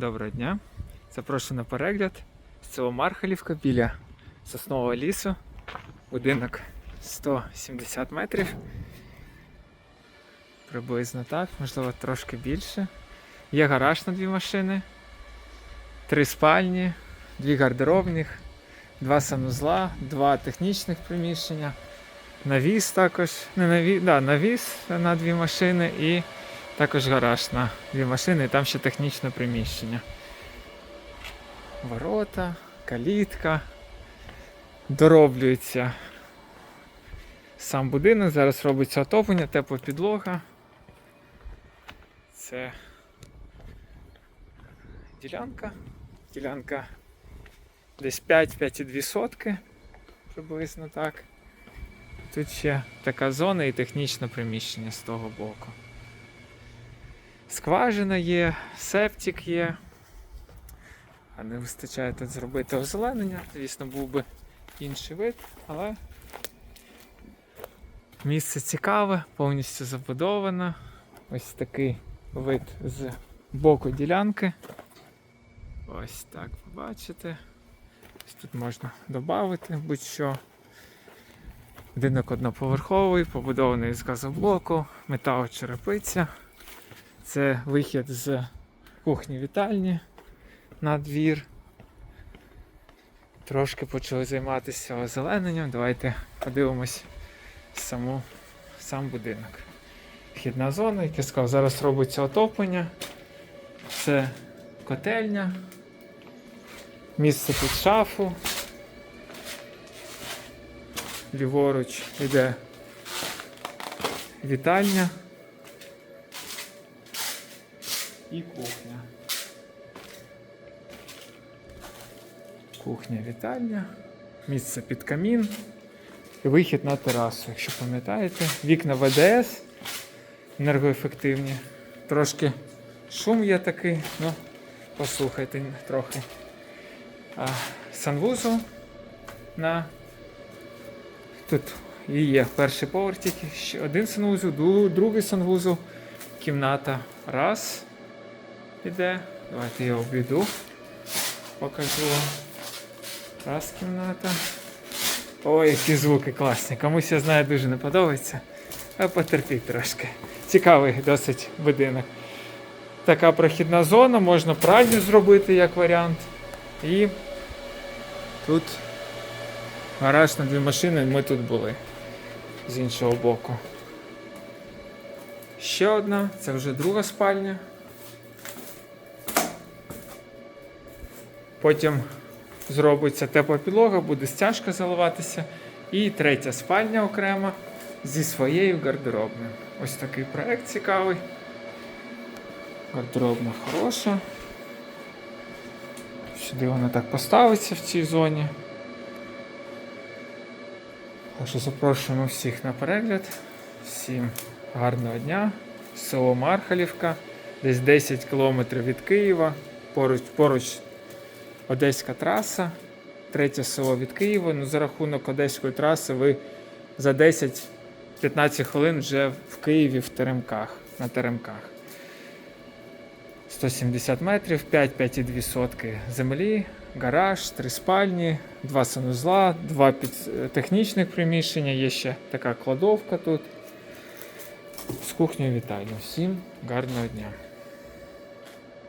Доброго дня. Запрошую на перегляд з село Мархалівка біля соснового лісу. Будинок 170 метрів. Приблизно так, можливо, трошки більше. Є гараж на дві машини, три спальні, дві гардеробних, два санузла, два технічних приміщення, навіс також, не навіс, да, навіс на дві машини і також гараж на дві машини, і там ще технічне приміщення. Ворота, калітка. Дороблюється сам будинок. Зараз робиться отоплення, тепла підлога. Це ділянка. Ділянка десь 5-5,2 сотки, приблизно так. Тут ще така зона і технічне приміщення з того боку. Скважина є, септик є. А не вистачає тут зробити озеленення. Звісно, був би інший вид, але місце цікаве, повністю забудоване. Ось такий вид з боку ділянки. Ось так побачите. Ось тут можна додати будь-що. Будинок одноповерховий, побудований з газоблоку, металочерепиця. Це вихід з кухні вітальні на двір. Трошки почали займатися озелененням. Давайте подивимось саму, сам будинок. Вхідна зона, як я сказав, зараз робиться отоплення. Це котельня, місце під шафу. Ліворуч йде вітальня і кухня. Кухня, вітальня, місце під камін і вихід на терасу, якщо пам'ятаєте. Вікна ВДС енергоефективні. Трошки шум є такий, ну, послухайте трохи. А, санвузол на тут і є перший поверх тільки один санвузол, другий санвузол, кімната. Раз іде. Давайте я обійду. Покажу. Раз кімната. Ой, які звуки класні. Комусь я знаю дуже не подобається. А потерпіть трошки. Цікавий досить будинок. Така прохідна зона, можна пральню зробити як варіант. І тут гараж на дві машини, ми тут були з іншого боку. Ще одна, це вже друга спальня. Потім зробиться тепла підлога, буде стяжка заливатися. І третя спальня окрема зі своєю гардеробною. Ось такий проект цікавий. Гардеробна хороша. Сюди вона так поставиться в цій зоні. Так запрошуємо всіх на перегляд. Всім гарного дня. Село Мархалівка, десь 10 кілометрів від Києва. Поруч, поруч Одеська траса, третє село від Києва. Ну, за рахунок Одеської траси ви за 10-15 хвилин вже в Києві в Теремках, на Теремках. 170 метрів, 5-5,2 сотки землі, гараж, три спальні, два санузла, два під... е, технічних приміщення, є ще така кладовка тут. З кухнею вітальню. Всім гарного дня!